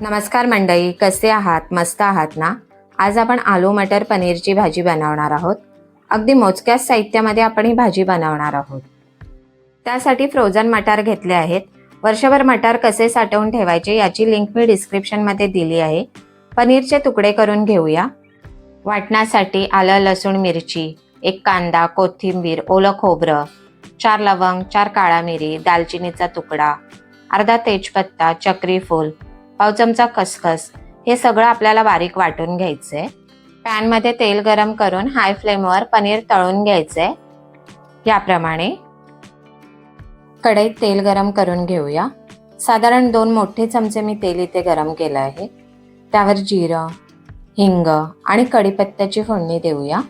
नमस्कार मंडळी कसे आहात? मस्त आहात ना? आज आपण आलू मटर पनीरची भाजी बनवणार आहोत. अगदी मोजक्याच साहित्यामध्ये आपण ही भाजी बनवणार आहोत. त्यासाठी फ्रोझन मटार घेतले आहेत. वर्षभर मटार कसे साठवून ठेवायचे याची लिंक मी डिस्क्रिप्शनमध्ये दिली आहे. पनीरचे तुकडे करून घेऊया. वाटण्यासाठी आलं लसूण मिरची एक कांदा कोथिंबीर ओलं खोबरं चार लवंग चार काळा मिरी दालचिनीचा तुकडा अर्धा तेजपत्ता चक्री फूल पाव चमचा खसखस हे सगळं आपल्याला बारीक वाटून घ्यायचंय. पॅनमध्ये तेल गरम करून हाय फ्लेमवर पनीर तळून घ्यायचंय. याप्रमाणे कढईत तेल गरम करून घेऊया. साधारण दोन मोठे चमचे मी तेल इथे गरम केलं आहे. त्यावर जिरं हिंग आणि कढीपत्त्याची फोडणी देऊया.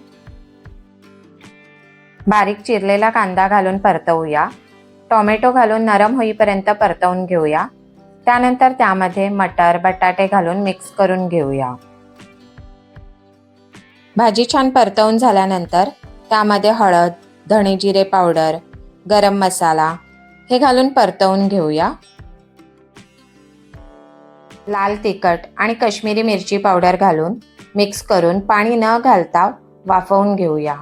बारीक चिरलेला कांदा घालून परतवूया. टोमॅटो घालून नरम होईपर्यंत परतवून घेऊया. त्यानंतर त्यामध्ये मटर बटाटे घालून मिक्स करून घेऊया. भाजी छान परतवून झाल्यानंतर त्यामध्ये हळद धणे जिरे पावडर गरम मसाला हे घालून परतवून घेऊया. लाल तिखट आणि कश्मीरी मिरची पावडर घालून मिक्स करून पाणी न घालता वाफवून घेऊया.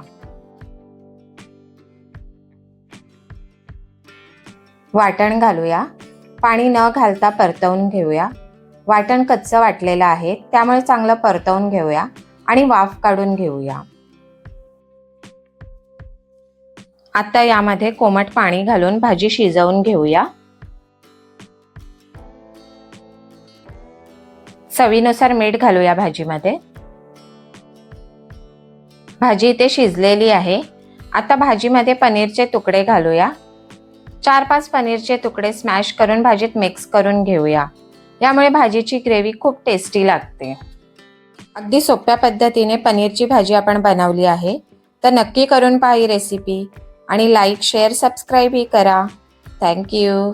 वाटण घालूया. पाणी न घालता परतवून घेऊया. वाटण कच्चं वाटलेलं आहे त्यामुळे चांगलं परतवून घेऊया आणि वाफ काढून घेऊया. आता यामध्ये कोमट पाणी घालून भाजी शिजवून घेऊया. चवीनुसार मीठ घालूया भाजीमध्ये. भाजी इथे शिजलेली आहे. आता भाजीमध्ये पनीरचे तुकडे घालूया. चार पाच पनीरचे तुकडे स्मॅश करून भाजीत मिक्स करून घेऊया. यामुळे भाजीची ग्रेव्ही खूप टेस्टी लागते. अगदी सोप्या पद्धतीने पनीरची भाजी आपण बनवली आहे. तर नक्की करून पहा ही रेसिपी आणि लाईक शेअर सबस्क्राईबही करा. Thank you